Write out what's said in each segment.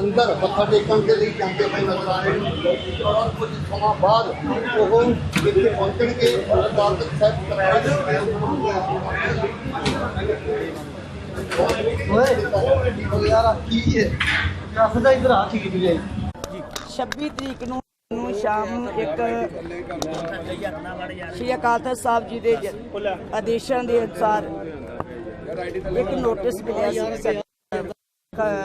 ਅੰਦਰ ਮੱਥਾ ਟੇਕਣ ਦੇ ਲਈ ਜਾਂਦੇ ਪਏ ਨਜ਼ਰ ਆ ਰਹੇ ਨੇ। ਔਰ ਕੁਝ ਸਮਾਂ ਬਾਅਦ ਉਹ ਇੱਥੇ ਪਹੁੰਚਣਗੇ। ਅਦਾਲਤ ਸਾਹਿਬ ਓਏ ਯਾਰ ਕੀ ਹੈ? ਦੱਸਦਾ ਇਧਰ ਆ ਠੀਕ ਜੀ। 26 ਤਰੀਕ ਨੂੰ ਨੂੰ ਸ਼ਾਮ ਨੂੰ ਇੱਕ ਸ਼੍ਰੀ ਅਕਾਲ ਤਖਤ ਸਾਹਿਬ ਜੀ ਦੇ ਆਦੇਸ਼ਾਂ ਦੇ ਅਨੁਸਾਰ ਇੱਕ ਨੋਟਿਸ ਮਿਲਿਆ ਸੀ ਕ-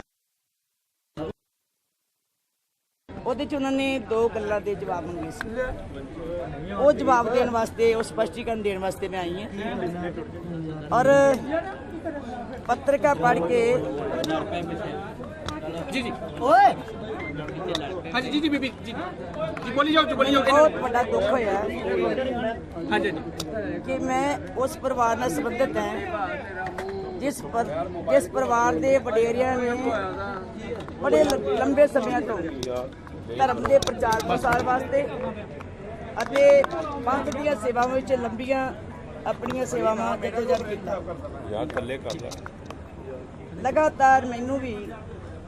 ਉਹਦੇ ਚ ਉਹਨਾਂ ਨੇ ਦੋ ਗੱਲਾਂ ਦੇ ਜਵਾਬ ਮੰਗੇ ਸੀ। ਉਹ ਜਵਾਬ ਦੇਣ ਵਾਸਤੇ ਉਹ ਸਪਸ਼ਟੀਕਰਨ ਦੇਣ ਵਾਸਤੇ ਮੈਂ ਆਈ ਹਾਂ। ਔਰ ਪੱਤਰਿਕਾ ਪੜ੍ਹ ਕੇ ਜੀ ਜੀ। ਓਏ! ਹਾਂਜੀ ਜੀ ਜੀ ਬੀਬੀ ਜੀ। ਜੀ ਬੋਲੀ ਜਾਓ ਜੀ ਬੋਲੀ ਜਾਓ। ਬਹੁਤ ਵੱਡਾ ਦੁੱਖ ਹੋਇਆ ਹਾਂਜੀ ਕਿ ਮੈਂ ਉਸ ਪਰਿਵਾਰ ਨਾਲ ਸੰਬੰਧਿਤ ਹਾਂ ਜਿਸ ਪਰ ਜਿਸ ਪਰਿਵਾਰ ਦੇ ਵਡੇਰਿਆਂ ਨੇ ਬੜੇ ਲੰਬੇ ਸਮਿਆਂ ਤੋਂ ਧਰਮ ਦੇ ਪ੍ਰਚਾਰ ਪ੍ਰਸਾਰ ਵਾਸਤੇ ਅਤੇ ਪੰਥ ਦੀਆਂ ਸੇਵਾਵਾਂ ਵਿੱਚ ਲੰਬੀਆਂ ਆਪਣੀਆਂ ਸੇਵਾਵਾਂ ਜਦੋਜਦ ਕੀਤਾ। ਯਾਰ ਥੱਲੇ ਕਰ ਲੈ। ਲਗਾਤਾਰ ਮੈਨੂੰ ਵੀ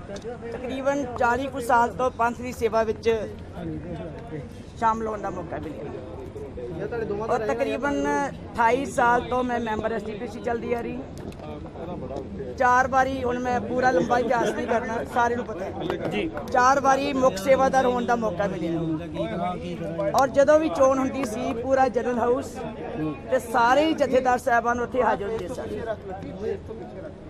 ਤਕਰੀਬਨ 40 ਕੁ ਸਾਲ ਤੋਂ ਪੰਥ ਦੀ ਸੇਵਾ ਵਿੱਚ ਸ਼ਾਮਲ ਹੋਣ ਦਾ ਮੌਕਾ ਮਿਲਿਆ। ਔਰ ਤਕਰੀਬਨ 28 ਸਾਲ ਤੋਂ ਮੈਂ ਮੈਂਬਰ ਐਸਟੀਪੀਸੀ ਚੱਲਦੀ ਆ ਰਹੀ। ਚਾਰ ਵਾਰੀ ਹੁਣ ਮੈਂ ਪੂਰਾ ਲੰਬਾ ਇਤਿਹਾਸ ਨਹੀਂ ਕਰਨਾ ਸਾਰੇ ਨੂੰ ਪਤਾ ਹੈ। ਜੀ। ਚਾਰ ਵਾਰੀ ਮੁੱਖ ਸੇਵਾਦਾਰ ਹੋਣ ਦਾ ਮੌਕਾ ਮਿਲਿਆ। ਔਰ ਜਦੋਂ ਵੀ ਚੋਣ ਹੁੰਦੀ ਸੀ ਪੂਰਾ ਜਨਰਲ ਹਾਊਸ ਤੇ ਸਾਰੇ ਜਥੇਦਾਰ ਸਾਹਿਬਾਨ ਉੱਥੇ ਹਾਜ਼ਰ ਹੁੰਦੇ ਸਨ।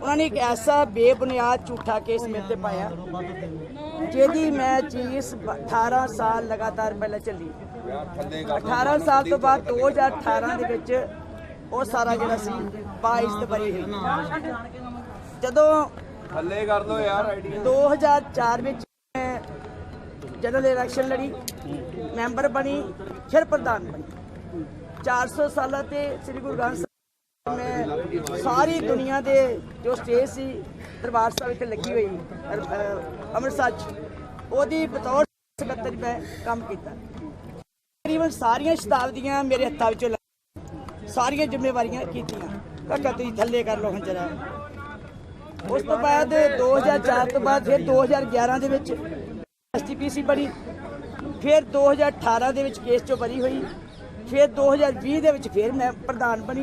ਉਹਨਾਂ ਨੇ ਇੱਕ ਐਸਾ ਬੇਬੁਨਿਆਦ ਝੂਠਾ ਕੇਸ ਮੇਰੇ ਤੇ ਪਾਇਆ ਜਿਹਦੀ ਮੈਂ ਚੀਜ਼ 18 ਸਾਲ ਲਗਾਤਾਰ ਪਹਿਲਾਂ ਚੱਲੀ। 18 ਸਾਲ ਤੋਂ ਬਾਅਦ 2018 ਦੇ ਵਿੱਚ ਉਹ ਸਾਰਾ ਜਿਹੜਾ ਸੀ 22 ਤੇ ਬਰੀ ਹੋਈ। ਜਦੋਂ ਥੱਲੇ ਕਰ ਲੋ ਯਾਰ ਆਈਡੀ 2004 ਵਿੱਚ ਮੈਂ ਜਨਰਲ ਇਲੈਕਸ਼ਨ ਲੜੀ ਮੈਂਬਰ ਬਣੀ ਫਿਰ ਪ੍ਰਧਾਨ ਬਣੀ। 400 ਸਾਲਾਂ ਤੇ ਸ੍ਰੀ ਗੁਰੂ ਗ੍ਰੰਥ ਸਾਰੀ ਦੁਨੀਆ ਦੇ ਜੋ ਸਟੇਜ ਸੀ, ਦਰਬਾਰ ਸਾਹਿਬ ਇੱਥੇ ਲੱਗੀ ਹੋਈ ਅੰਮ੍ਰਿਤਸਰ 'ਚ, ਉਹਦੀ ਬਤੌਰ ਸਕੱਤਰ ਮੈਂ ਕੰਮ ਕੀਤਾ। ਤਕਰੀਬਨ ਸਾਰੀਆਂ ਸ਼ਤਾਬਦੀਆਂ ਮੇਰੇ ਹੱਥਾਂ ਵਿੱਚੋਂ ਲੰਘੀਆਂ। ਸਾਰੀਆਂ ਜ਼ਿੰਮੇਵਾਰੀਆਂ ਕੀਤੀਆਂ। ਕਾਕਾ, ਤੁਸੀਂ ਥੱਲੇ ਕਰ ਲਓ ਹੁਣ ਜਰਾ। ਉਸ ਤੋਂ ਬਾਅਦ 2004 ਤੋਂ ਬਾਅਦ ਫਿਰ 2011 ਦੇ ਵਿੱਚ ਐਸਟੀਪੀਸੀ ਬਣੀ। ਫਿਰ 2018 ਦੇ ਵਿੱਚ ਕੇਸ ਚੋਂ ਬਰੀ ਹੋਈ। ਫਿਰ 2020 ਦੇ ਵਿੱਚ ਫਿਰ ਮੈਂ ਪ੍ਰਧਾਨ ਬਣੀ।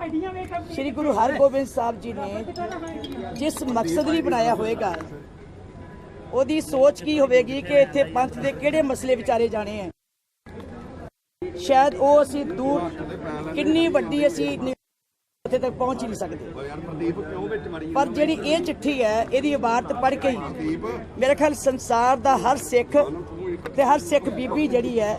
ਸ੍ਰੀ ਗੁਰੂ ਹਰਗੋਬਿੰਦ ਸਾਹਿਬ ਜੀ ਨੇ ਜਿਸ ਮਕਸਦ ਲਈ ਬਣਾਇਆ ਹੋਵੇਗਾ ਉਹਦੀ ਸੋਚ ਕੀ ਹੋਵੇਗੀ ਕਿ ਇੱਥੇ ਪੰਥ ਦੇ ਕਿਹੜੇ ਮਸਲੇ ਵਿਚਾਰੇ ਜਾਣੇ ਆ? ਸ਼ਾਇਦ ਉਹ ਅਸੀਂ ਦੂਰ ਕਿੰਨੀ ਵੱਡੀ ਅਸੀਂ ਉੱਥੇ ਤੱਕ ਪਹੁੰਚ ਹੀ ਨਹੀਂ ਸਕਦੇ। ਪਰ ਜਿਹੜੀ ਇਹ ਚਿੱਠੀ ਹੈ ਇਹਦੀ ਇਬਾਰਤ ਪੜ੍ਹ ਕੇ ਹੀ ਮੇਰੇ ਖਿਆਲ ਸੰਸਾਰ ਦਾ ਹਰ ਸਿੱਖ ਤੇ ਹਰ ਸਿੱਖ ਬੀਬੀ ਜਿਹੜੀ ਹੈ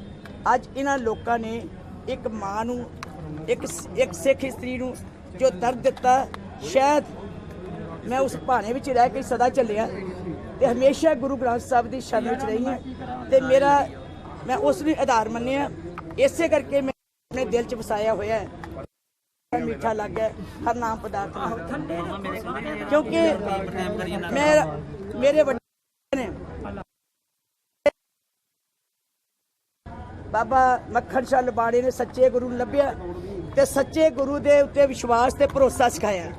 ਅੱਜ ਇਹਨਾਂ ਲੋਕਾਂ ਨੇ ਇੱਕ ਮਾਂ ਨੂੰ, ਇੱਕ ਇੱਕ ਸਿੱਖ ਇਸਤਰੀ ਨੂੰ ਜੋ ਦਰਦ ਦਿੱਤਾ, ਸ਼ਾਇਦ ਮੈਂ ਉਸ ਭਾਣੇ ਵਿੱਚ ਰਹਿ ਕੇ ਸਦਾ ਚੱਲਿਆ ਤੇ ਹਮੇਸ਼ਾ ਗੁਰੂ ਗ੍ਰੰਥ ਸਾਹਿਬ ਦੀ ਸ਼ਰਨ ਵਿੱਚ ਰਹੀ ਹਾਂ ਤੇ ਮੇਰਾ, ਮੈਂ ਉਸ ਨੂੰ ਆਧਾਰ ਮੰਨਿਆ। ਇਸੇ ਕਰਕੇ ਮੈਂ ਆਪਣੇ ਦਿਲ 'ਚ ਵਸਾਇਆ ਹੋਇਆ ਹੈ। ਮਿੱਠਾ ਲੱਗ ਗਿਆ ਹਰ ਨਾਮ ਪਦਾਰਥ ਨਾਲ। ਕਿਉਂਕਿ ਮੈਂ, ਮੇਰੇ ਵੱਡੇ ਨੇ ਬਾਬਾ ਮੱਖਣ ਸ਼ਾਹ ਲਬਾੜੇ ਨੇ ਸੱਚੇ ਗੁਰੂ ਨੂੰ ਲੱਭਿਆ ਤੇ ਸੱਚੇ ਗੁਰੂ ਦੇ ਉੱਤੇ ਵਿਸ਼ਵਾਸ ਤੇ ਭਰੋਸਾ ਸਿਖਾਇਆ।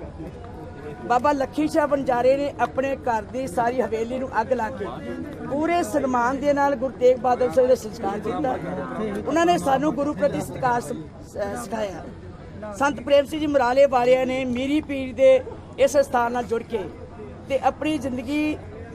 ਬਾਬਾ ਲੱਖੀ ਸ਼ਾਹ ਬੰਜਾਰੇ ਨੇ ਆਪਣੇ ਘਰ ਦੀ ਸਾਰੀ ਹਵੇਲੀ ਨੂੰ ਅੱਗ ਲਾ ਕੇ ਪੂਰੇ ਸਨਮਾਨ ਦੇ ਨਾਲ ਗੁਰੂ ਤੇਗ ਬਹਾਦਰ ਸਾਹਿਬ ਦੇ ਸੰਸਕਾਰ ਕੀਤਾ। ਉਹਨਾਂ ਨੇ ਸਾਨੂੰ ਗੁਰੂ ਪ੍ਰਤੀ ਸਤਿਕਾਰ ਸਿਖਾਇਆ। ਸੰਤ ਪ੍ਰੇਮ ਸਿੰਘ ਜੀ ਮਰਾਲੇ ਵਾਲਿਆਂ ਨੇ ਮੀਰੀ ਪੀਰ ਦੇ ਇਸ ਸਥਾਨ ਨਾਲ ਜੁੜ ਕੇ ਤੇ ਆਪਣੀ ਜ਼ਿੰਦਗੀ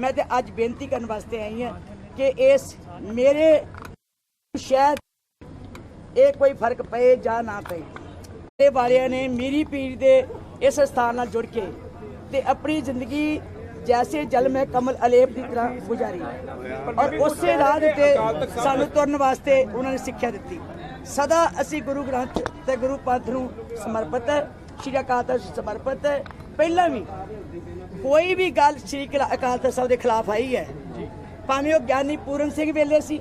ਮੈਂ ਤੇ ਅੱਜ ਬੇਨਤੀ ਕਰਨ ਵਾਸਤੇ ਆਈ ਹਾਂ ਕਿ ਇਸ ਮੇਰੇ ਸ਼ਾਇਦ ਇਹ ਕੋਈ ਫ਼ਰਕ ਪਏ ਜਾਂ ਨਾ ਪਏ। ਇਹ ਵਾਲਿਆਂ ਨੇ ਮੀਰੀ ਪੀਰ ਦੇ ਇਸ ਸਥਾਨ ਨਾਲ ਜੁੜ ਕੇ ਤੇ ਆਪਣੀ ਜ਼ਿੰਦਗੀ ਜੈਸੇ ਜਲ ਮੈਂ ਕਮਲ ਅਲੇਪ ਦੀ ਤਰ੍ਹਾਂ ਗੁਜ਼ਾਰੀ। ਔਰ ਉਸੇ ਰਾਹ ਦੇ ਤੇ ਸਾਨੂੰ ਤੁਰਨ ਵਾਸਤੇ ਉਹਨਾਂ ਨੇ ਸਿੱਖਿਆ ਦਿੱਤੀ। ਸਦਾ ਅਸੀਂ ਗੁਰੂ ਗ੍ਰੰਥ ਤੇ ਗੁਰੂ ਪੰਥ ਨੂੰ ਸਮਰਪਿਤ ਹੈ, ਸ਼੍ਰੀ ਅਕਾਲ ਤਖਤ ਸਮਰਪਿਤ ਹੈ ਪਹਿਲਾਂ ਵੀ ਕੋਈ ਵੀ ਗੱਲ ਸ਼੍ਰੀ ਅਕਾ- ਅਕਾਲ ਤਖਤ ਸਾਹਿਬ ਦੇ ਖਿਲਾਫ ਆਈ ਹੈ। ਭਾਵੇਂ ਉਹ ਗਿਆਨੀ ਪੂਰਨ ਸਿੰਘ ਵੇਲੇ ਸੀ,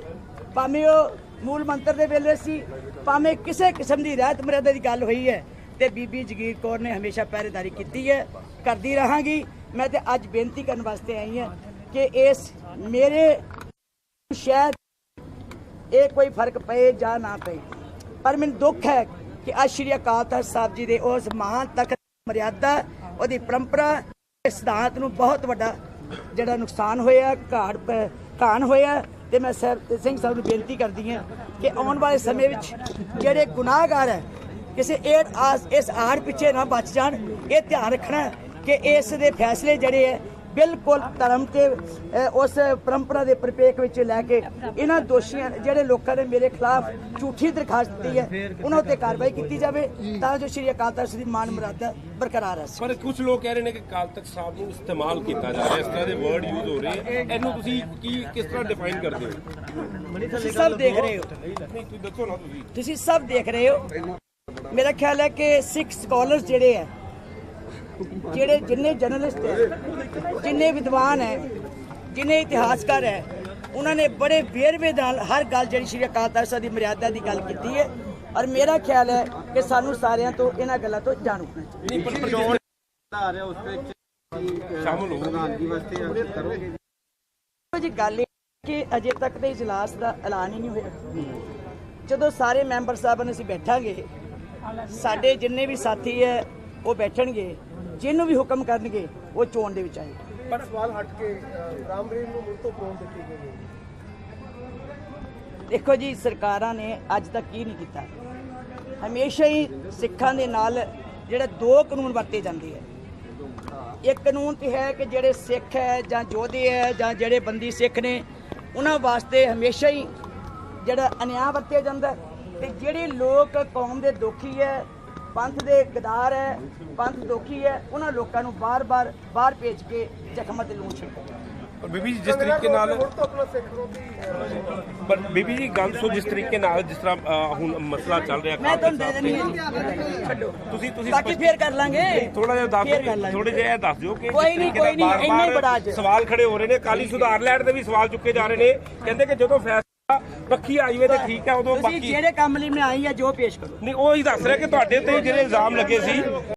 ਭਾਵੇਂ ਉਹ ਮੂਲ ਮੰਤਰ ਦੇ ਵੇਲੇ ਸੀ, ਭਾਵੇਂ ਕਿਸੇ ਕਿਸਮ ਦੀ ਰਹਿਤ ਮਰਿਆਦਾ ਦੀ ਗੱਲ ਹੋਈ ਹੈ ਤੇ ਬੀਬੀ ਜਗੀਰ ਕੌਰ ਨੇ ਹਮੇਸ਼ਾ ਪਹਿਰੇਦਾਰੀ ਕੀਤੀ ਹੈ, ਕਰਦੀ ਰਹਾਂਗੀ। ਮੈਂ ਤੇ ਅੱਜ ਬੇਨਤੀ ਕਰਨ ਵਾਸਤੇ ਆਈ ਹਾਂ ਕਿ ਇਸ ਮੇਰੇ ਸ਼ਾਇਦ ਇਹ ਕੋਈ ਫ਼ਰਕ ਪਏ ਜਾਂ ਨਾ ਪਏ। ਪਰ ਮੈਨੂੰ ਦੁੱਖ ਹੈ ਕਿ ਅੱਜ ਸ਼੍ਰੀ ਅਕਾਲ ਤਖਤ ਸਾਹਿਬ ਜੀ ਦੇ ਉਸ ਮਹਾਨ ਤਖਤ ਮਰਿਆਦਾ ਉਹਦੀ ਪਰੰਪਰਾ ਸਿਧਾਂਤ ਨੂੰ ਬਹੁਤ ਵੱਡਾ ਜਿਹੜਾ ਨੁਕਸਾਨ ਹੋਇਆ, ਘਾੜ ਘਾਣ ਹੋਇਆ, ਤੇ ਮੈਂ ਸਰ ਸਿੰਘ ਸਾਹਿਬ ਨੂੰ ਬੇਨਤੀ ਕਰਦੀ ਹਾਂ ਕਿ ਆਉਣ ਵਾਲੇ ਸਮੇਂ ਵਿੱਚ ਜਿਹੜੇ ਗੁਨਾਹਗਾਰ ਹੈ, ਕਿਸੇ ਇਹ ਆਸ ਇਸ ਆੜ ਪਿੱਛੇ ਨਾ ਬਚ ਜਾਣ। ਇਹ ਧਿਆਨ ਰੱਖਣਾ ਕਿ ਇਸ ਦੇ ਫੈਸਲੇ ਜਿਹੜੇ ਹੈ ਬਿਲਕੁਲ ਧਰਮ ਤੇ ਉਸ ਪਰੰਪਰਾ ਦੇ ਪਰਿਪੇਖ ਵਿੱਚ ਲੈ ਕੇ ਇਹਨਾਂ ਦੋਸ਼ੀਆਂ ਜਿਹੜੇ ਲੋਕਾਂ ਨੇ ਮੇਰੇ ਖਿਲਾਫ ਝੂਠੀ ਦਰਖਾਸਤ ਦਿੱਤੀ ਹੈ ਉਹਨਾਂ ਉੱਤੇ ਕਾਰਵਾਈ ਕੀਤੀ ਜਾਵੇ ਤਾਂ ਜੋ ਸ਼੍ਰੀ ਅਕਾਲ ਤਖਤ ਦੀ ਮਾਨ ਮਰਾਦਾ ਬਰਕਰਾਰ ਰਹੇ ਪਰ ਕੁਝ ਲੋਕ ਕਹਿ ਰਹੇ ਨੇ ਕਿ ਕਾਲ ਤੱਕ ਸਾਹਿਬ ਨੂੰ ਇਸਤੇਮਾਲ ਕੀਤਾ ਜਾ ਰਿਹਾ ਇਸ ਤਰ੍ਹਾਂ ਦੇ ਵਰਡ ਯੂਜ਼ ਹੋ ਰਹੇ। ਇਹਨੂੰ ਤੁਸੀਂ ਕੀ ਕਿਸ ਤਰ੍ਹਾਂ ਡਿਫਾਈਨ ਕਰਦੇ ਹੋ? ਤੁਸੀਂ ਸਭ ਦੇਖ ਰਹੇ ਹੋ। ਨਹੀਂ ਤੁਸੀਂ ਦੱਸੋ ਨਾ ਤੁਸੀਂ। ਤੁਸੀਂ ਸਭ ਦੇਖ ਰਹੇ ਹੋ। ਮੇਰਾ ਖਿਆਲ ਹੈ ਕਿ ਸਿੱਖ ਸਕਾਲਰਸ ਜਿਹੜੇ ਹੈ ਜਿਹੜੇ ਜਿੰਨੇ ਜਰਨਲਿਸਟ ਹੈ ਜਿੰਨੇ ਵਿਦਵਾਨ ਹੈ ਜਿੰਨੇ ਇਤਿਹਾਸਕਾਰ ਹੈ ਉਹਨਾਂ ਨੇ ਬੜੇ ਵੇਰਵੇ ਨਾਲ ਹਰ ਗੱਲ ਜਿਹੜੀ ਸ਼੍ਰੀ ਅਕਾਲ ਤਖਤ ਸਾਹਿਬ ਦੀ ਮਰਿਆਦਾ ਦੀ ਗੱਲ ਕੀਤੀ ਹੈ ਔਰ ਮੇਰਾ ਖਿਆਲ ਹੈ ਕਿ ਸਾਨੂੰ ਸਾਰਿਆਂ ਤੋਂ ਇਹਨਾਂ ਗੱਲਾਂ ਤੋਂ ਜਾਣੂ ਹੋਣਾ ਚਾਹੀਦਾ। ਜੀ ਗੱਲ ਇਹ ਕਿ ਅਜੇ ਤੱਕ ਤੇ ਇਜਲਾਸ ਦਾ ਐਲਾਨ ਹੀ ਨਹੀਂ ਹੋਇਆ। ਜਦੋਂ ਸਾਰੇ ਮੈਂਬਰ ਸਾਹਿਬਾਨ ਅਸੀਂ ਬੈਠਾਂਗੇ ਸਾਡੇ ਜਿੰਨੇ ਵੀ ਸਾਥੀ ਹੈ ਉਹ ਬੈਠਣਗੇ। ਜਿਹਨੂੰ ਵੀ ਹੁਕਮ ਕਰਨਗੇ ਉਹ ਚੋਣ ਦੇ ਵਿੱਚ ਆਏਗਾ। ਪਰ ਸਵਾਲ ਹਟ ਕੇ ਰਾਮਬਰੀਨ ਨੂੰ ਮੁੜ ਤੋਂ ਦਿੱਤੀ ਗਈ ਦੇਖੋ ਜੀ ਸਰਕਾਰਾਂ ਨੇ ਅੱਜ ਤੱਕ ਕੀ ਨਹੀਂ ਕੀਤਾ। ਹਮੇਸ਼ਾ ਹੀ ਸਿੱਖਾਂ ਦੇ ਨਾਲ ਜਿਹੜੇ ਦੋ ਕਾਨੂੰਨ ਵਰਤੇ ਜਾਂਦੇ ਹੈ ਇੱਕ ਕਾਨੂੰਨ ਤੇ ਹੈ ਕਿ ਜਿਹੜੇ ਸਿੱਖ ਹੈ ਜਾਂ ਯੋਧੇ ਹੈ ਜਾਂ ਜਿਹੜੇ ਬੰਦੀ ਸਿੱਖ ਨੇ ਉਹਨਾਂ ਵਾਸਤੇ ਹਮੇਸ਼ਾ ਹੀ ਜਿਹੜਾ ਅਨਿਆਂ ਵਰਤਿਆ ਜਾਂਦਾ ਤੇ ਜਿਹੜੇ ਲੋਕ ਕੌਮ ਦੇ ਦੁਖੀ ਹੈ ਪੰਥ ਦੇ ਗਦਾਰ ਹੈ ਪੰਥ ਦੁਖੀ ਹੈ ਉਹਨਾਂ ਲੋਕਾਂ ਨੂੰ ਬਾਰ-ਬਾਰ ਬਾਹਰ ਭੇਜ ਕੇ ਜ਼ਖਮਾਂ ਤੇ ਲੂਣ ਛਿੜਕਦਾ ਪਰ ਬੀਬੀ ਜੀ ਜਿਸ ਤਰੀਕੇ ਨਾਲ ਪਰ ਬੀਬੀ ਜੀ ਗੱਲ ਸੋ ਜਿਸ ਤਰੀਕੇ ਨਾਲ ਜਿਸ ਤਰ੍ਹਾਂ ਅ, ਹੁਣ ਮਸਲਾ ਚੱਲ ਰਿਹਾ ਮੈਂ ਤੁਹਾਨੂੰ ਦੇ ਦਿੰਦੀ ਹਾਂ। ਛੱਡੋ। ਤੁਸੀਂ ਤੁਸੀਂ ਬਾਕੀ ਫੇਰ ਕਰ ਲਾਂਗੇ। ਥੋੜਾ ਜਿਹਾ ਦੱਸ ਫੇਰ ਕਰ ਦਿਓ ਲਾਂਗੇ। ਥੋੜੇ ਜਿਹਾ ਇਹ ਦੱਸ ਦਿਓ ਕਿ ਕੋਈ ਜਿਸ ਨਹੀਂ, ਤਰੀਕੇ ਕੋਈ ਨਹੀਂ, ਇੰਨਾ ਹੀ ਬਾਰ-ਬਾਰ ਬੜਾ ਅੱਜ। ਸਵਾਲ ਖੜੇ ਹੋ ਰਹੇ ਨੇ। ਕਾਲੀ ਸੁਧਾਰ ਲੈਣ ਦੇ ਵੀ ਸਵਾਲ ਚੁੱਕੇ ਜਾ ਰਹੇ ਨੇ। ਕਹਿੰਦੇ ਕਿ ਜਦੋਂ ਫੈਸਲਾ ਪੱਖੀ ਆਈ ਹੋਵੇ ਤੇ ਠੀਕ ਹੈ ਉਦੋਂ ਤੁਸੀਂ ਬਾਕੀ ਜਿਹੜੇ ਕੰਮ ਲਈ ਮੈਂ ਆਈ ਆ ਜੋ ਪੇਸ਼ ਕਰੋ। ਨਹੀਂ ਉਹ ਹੀ ਦੱਸ ਰਿਹਾ ਕਿ ਤੁਹਾਡੇ ਤੇ ਜਿਹੜੇ ਇਲਜ਼ਾਮ ਲੱਗੇ ਸੀ।